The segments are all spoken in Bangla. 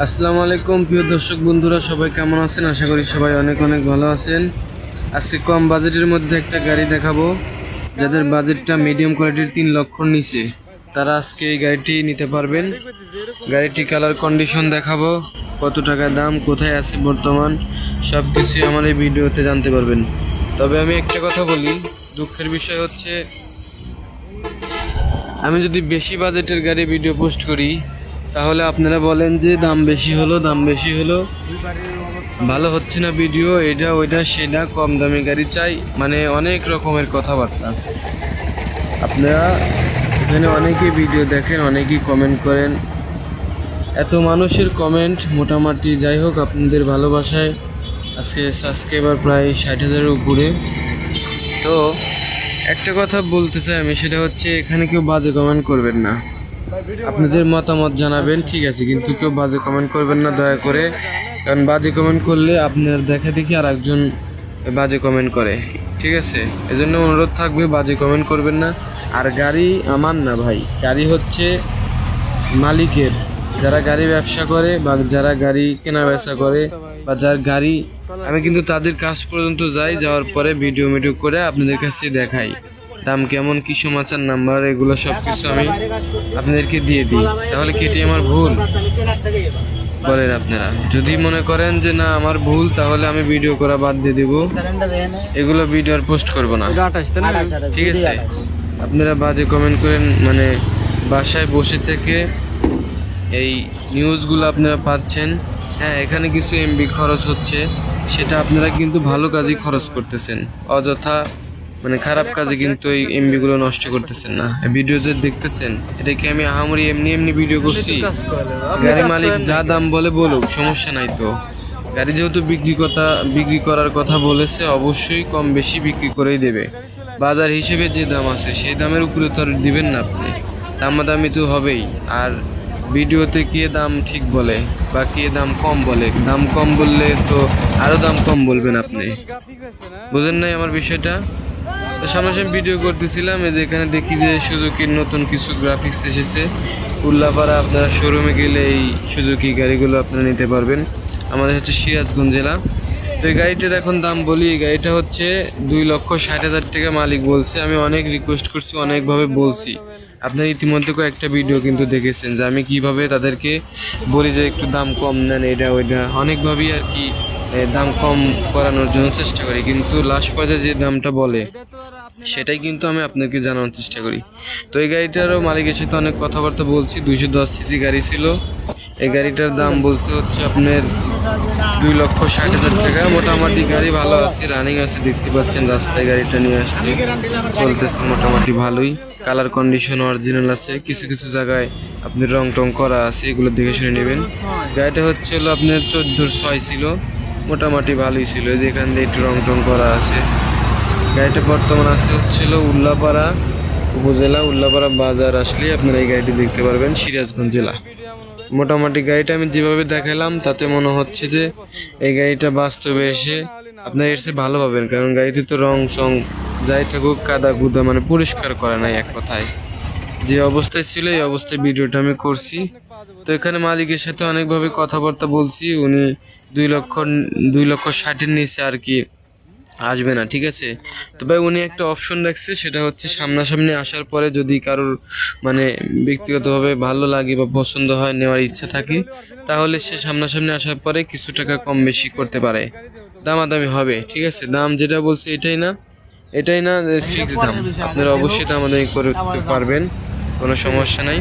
আসসালামু আলাইকুম, প্রিয় দর্শক বন্ধুরা, সবাই কেমন আছেন? আশা করি সবাই অনেক অনেক ভালো আছেন। আজকে কম বাজেটের মধ্যে একটা গাড়ি দেখাবো, যাদের বাজেটটা মিডিয়াম কোয়ালিটির তিন লক্ষর নিচে। তারা আজকে এই গাড়িটি নিতে পারবেন। গাড়িটি কালার কন্ডিশন দেখাবো, কত টাকা দাম, কোথায় আছে বর্তমান সব কিছুই আমার এই ভিডিওতে জানতে পারবেন। তবে আমি একটা কথা বলি, দুঃখের বিষয় হচ্ছে, আমি যদি বেশি বাজেটের গাড়ি ভিডিও পোস্ট করি তাহলে আপনারা বলেন যে দাম বেশি হলো, দাম বেশি হলো। ভালো হচ্ছে না ভিডিও, এটা, ওইটা, সেটা, কম দামি গাড়ি চাই মানে অনেক রকমের কথাবার্তা। আপনারা এখানে অনেকেই ভিডিও দেখেন, অনেকেই কমেন্ট করেন। এত মানুষের কমেন্ট মোটামুটি, যাই হোক, আপনাদের ভালোবাসায় আজকে সাবস্ক্রাইবার প্রায় ষাট হাজারের উপরে। তো একটা কথা বলতে চাই আমি, সেটা হচ্ছে, এখানে কেউ বাজে কমেন্ট করবেন না। আপনাদের মতামত জানাবেন, ঠিক আছে, কিন্তু কেউ বাজে কমেন্ট করবেন না, দয়া করে। কারণ বাজে কমেন্ট করলে আপনার দেখা দেখি আর একজন বাজে কমেন্ট করে, ঠিক আছে? এজন্য অনুরোধ থাকবে, বাজে কমেন্ট করবেন না। আর গাড়ি আমার না ভাই, গাড়ি হচ্ছে মালিকের। যারা গাড়ি ব্যবসা করে বা যারা গাড়ি কেনা বেচা করে বা যার গাড়ি, আমি কিন্তু তাদের কাজ পর্যন্ত যাই, যাওয়ার পরে ভিডিও মিডিও করে আপনাদের কাছে দেখাই। দাম কেমন, কি সমাচার, নাম্বার, এগুলো সব কিছু আমি আপনাদেরকে দিয়ে দিই। তাহলে কি এটি আমার ভুল? বলেন আপনারা। যদি মনে করেন যে না, আমার ভুল, তাহলে আমি ভিডিও করা বাদ দিয়ে দিব। এগুলো ভিডিও আর পোস্ট করব না। ঠিক আছে? আপনারা বাজে কমেন্ট করেন মানে বাসায় বসে থেকে এই নিউজগুলো আপনারা পাচ্ছেন। হ্যাঁ এখানে কিছু এমবি খরচ হচ্ছে। সেটা আপনারা কিন্তু ভালো কাজেই খরচ করতেছেন। অযথা মানে খারাপ কাজে কিন্তু এই এমবিগুলো নষ্ট করতেছেন না। ভিডিওতে দেখতেছেন, এটা কি আমি আহামরি এমনি এমনি ভিডিও করছি? গাড়ি মালিক যা দাম বলে বলুক, সমস্যা নাই তো। গাড়ি যেহেতু বিক্রি কথা, বিক্রি করার কথা বলেছে, অবশ্যই কম বেশি বিক্রি করেই দেবে। বাজার হিসেবে যে দাম আছে, সেই দামের উপরে তো আর দিবেন না আপনি। দামাদামি তো হবেই। আর ভিডিওতে কে দাম ঠিক বলে বা কে দাম কম বলে? দাম কম বললে তো আরও দাম কম বলবেন আপনি। বুঝেন নাই আমার বিষয়টা? সামনাসামনি ভিডিও করতেছিলাম যে এখানে দেখি যে সুজুকির নতুন কিছু গ্রাফিক্স এসেছে। উল্লাপাড়া আপনারা শোরুমে গেলে এই সুজুকি গাড়িগুলো আপনারা নিতে পারবেন। আমাদের হচ্ছে সিরাজগঞ্জ জেলা। তো এই গাড়িটার এখন দাম বলি, এই গাড়িটা হচ্ছে দুই লক্ষ ষাট হাজার টাকা মালিক বলছে। আমি অনেক রিকোয়েস্ট করছি, অনেকভাবে বলছি। আপনারা ইতিমধ্যে কয়েকটা ভিডিও কিন্তু দেখেছেন যে আমি কীভাবে তাদেরকে বলি যে একটু দাম কম নেন, এটা, ওইটা। অনেকভাবেই আর কি দাম কম করানোর জন্য চেষ্টা করি। কিন্তু লাস্ট পর্যায়ে যে দামটা বলে, সেটাই কিন্তু আমি আপনাকে জানানোর চেষ্টা করি। তো এই গাড়িটারও মালিকের সাথে অনেক কথাবার্তা বলছি। দুইশো দশ সিসি গাড়ি ছিল। এই গাড়িটার দাম বলছে হচ্ছে আপনার দুই লক্ষ ষাট হাজার টাকা। মোটামুটি গাড়ি ভালো আছে রানিং আছে, দেখতে পাচ্ছেন রাস্তায় গাড়িটা নিয়ে আসছে। চলতেছে মোটামুটি ভালোই। কালার কন্ডিশন অরিজিনাল আছে। কিছু কিছু জায়গায় আপনি রং টং করা আছে, এগুলো দেখে শুনে নেবেন। গাড়িটা হচ্ছে হলো আপনার চোদ্দোর ছয় ছিল। মোটামুটি ভালোই ছিল। যে এখান দিয়ে একটু রং টং করা আছে। গাড়িটা বর্তমান আছে হচ্ছিল উল্লাপাড়া উপজেলা, উল্লাপাড়া বাজার আসলে আপনারা এই গাড়িটি দেখতে পারবেন, সিরাজগঞ্জ জেলা। মোটামুটি গাড়িটা আমি যেভাবে দেখালাম, তাতে মনে হচ্ছে যে এই গাড়িটা বাস্তবে এসে আপনার এর চেয়ে ভালো পাবেন, কারণ গাড়িতে তো রং সং যাই থাকুক, কাদা কুদা মানে পরিষ্কার করা নাই এক কথায়। যে অবস্থায় ছিল, এই অবস্থায় ভিডিওটা আমি করছি। তো এখানে মালিকের সাথে অনেকভাবে কথাবার্তা বলছি, উনি দুই লক্ষ দুই লক্ষ ষাটের নিচে আর কি আসবে না, ঠিক আছে? তবে উনি একটা অপশন রাখছে, সেটা হচ্ছে সামনাসামনি আসার পরে যদি কারোর মানে ব্যক্তিগতভাবে ভালো লাগে বা পছন্দ হয়, নেওয়ার ইচ্ছা থাকে, তাহলে সে সামনাসামনি আসার পরে কিছু টাকা কম বেশি করতে পারে। দামাদামি হবে, ঠিক আছে? দাম যেটা বলছে এটাই না এটাই না ফিক্স দাম। আপনারা অবশ্যই দামাদামি করতে পারবেন, কোনো সমস্যা নাই।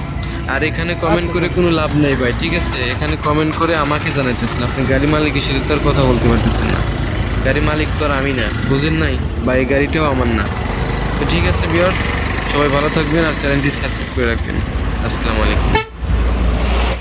আর এখানে কমেন্ট করে কোনো লাভ নেই ভাই ঠিক আছে? এখানে কমেন্ট করে আমাকে জানাইতেছেন। আপনি গাড়ি মালিকের সাথে তো আর কথা বলতে পারতেছেন না। গাড়ি মালিক তো আর আমি না বুঝেন নাই? বা এই গাড়িটাও আমার না। তো ঠিক আছে বিয়ার্স সবাই ভালো থাকবেন আর চ্যানেলটি সাবস্ক্রাইব করে রাখবেন। আসসালামু আলাইকুম।